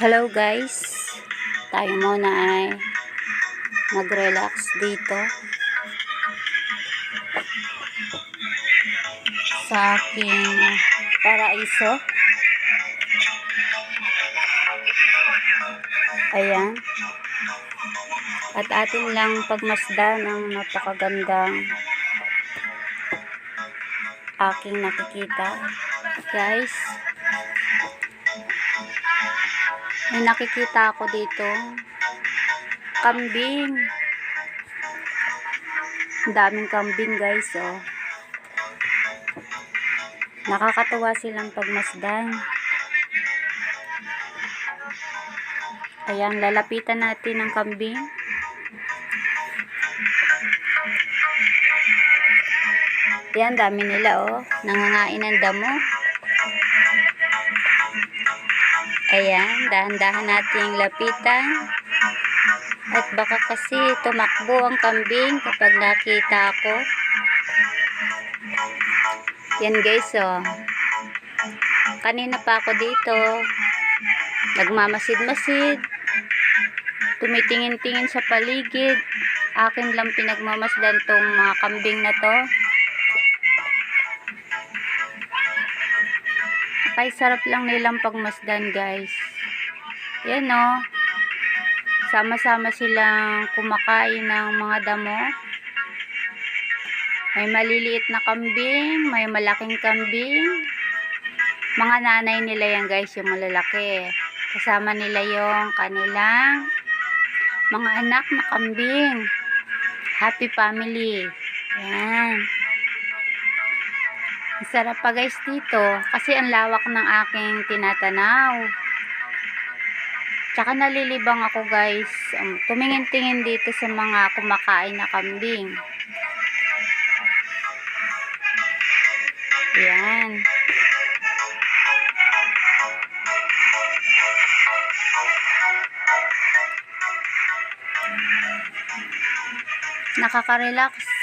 Hello guys. Tayo muna ay mag-relax dito. Sa aking paraiso. Ayan. At atin lang pagmasdan ng napakagandang aking nakikita. Guys, may nakikita ako dito. Kambing. Ang daming kambing guys, oh. Nakakatuwa silang pagmasdan. Ayan, lalapitan natin ang kambing. Ayan, dami nila, oh. Nangangain ng damo. Ayan, dahan-dahan nating lapitan. At baka kasi tumakbo ang kambing kapag nakita ako. Yan guys, oh. Kanina pa ako dito. Nagmamasid-masid. Tumitingin-tingin sa paligid. Akin lang pinagmamasdan tong mga kambing na to. Ay, sarap lang nilang pagmasdan, guys. Yan, no. Sama-sama silang kumakain ng mga damo. May maliliit na kambing, may malaking kambing. Mga nanay nila yan, guys, yung malalaki. Kasama nila yung kanilang mga anak na kambing. Happy family. Yan. Sarap pa guys dito kasi ang lawak ng aking tinatanaw. Tsaka nalilibang ako guys. Um, tumingin-tingin dito sa mga kumakain na kambing. Yan. Nakaka-relax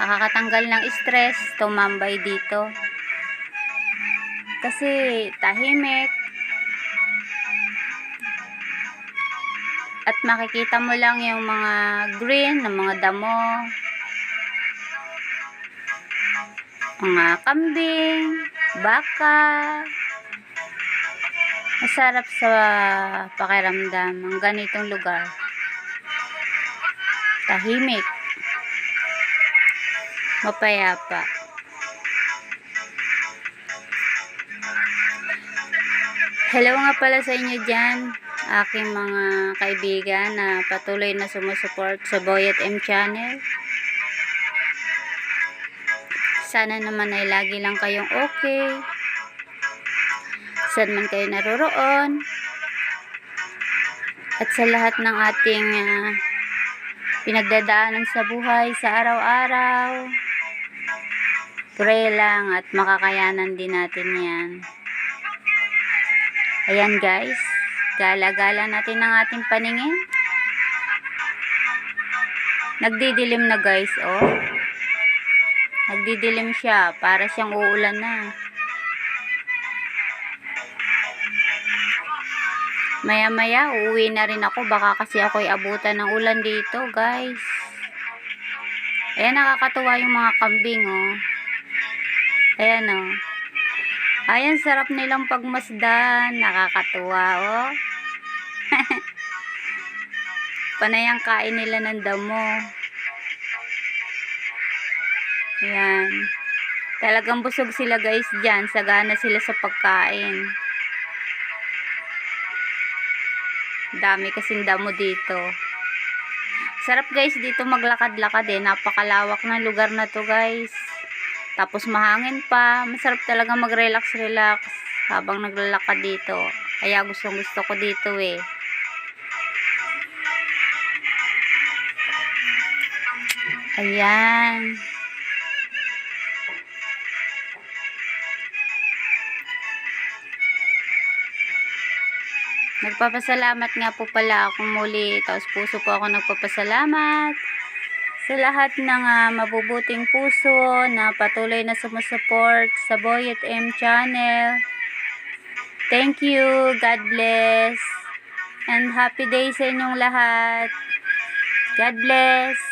nakakatanggal ng stress tumambay dito. Kasi tahimik. At makikita mo lang yung mga green ng mga damo. Mga kambing baka. Masarap sa pakiramdam ang ganitong lugar. Tahimik mapayapa. Hello nga pala sa inyo dyan, aking mga kaibigan na patuloy na sumusuport sa Boyet M Channel. Sana naman ay lagi lang kayong okay. Saan man kayo naroroon. At sa lahat ng ating uh, pinagdadaanan sa buhay sa araw-araw. Pray lang at makakayanan din natin yan. Ayan guys, gala-gala natin ang ating paningin. Nagdidilim na guys, oh. Nagdidilim siya, para siyang uulan na. Maya-maya, uuwi na rin ako. Baka kasi ako'y abutan ng ulan dito, guys. Ayan, nakakatuwa yung mga kambing, oh. Ayan, oh. Ayan, sarap nilang pagmasdan. Nakakatuwa, oh. Panay ang kain nila ng damo. Ayan. Talagang busog sila, guys, dyan. Sagana sila sa pagkain. Dami kasing damo dito. Sarap guys dito maglakad-lakad eh. Napakalawak ng lugar na to guys. Tapos mahangin pa. Masarap talaga mag-relax-relax habang naglalakad dito. Kaya gustong gusto ko dito eh. Ayan. Nagpapasalamat nga po pala ako muli. Taos puso po ako nagpapasalamat sa lahat ng uh, mabubuting puso na patuloy na sumusuport sa Boyet M channel. Thank you. God bless. And happy day sa inyong lahat. God bless.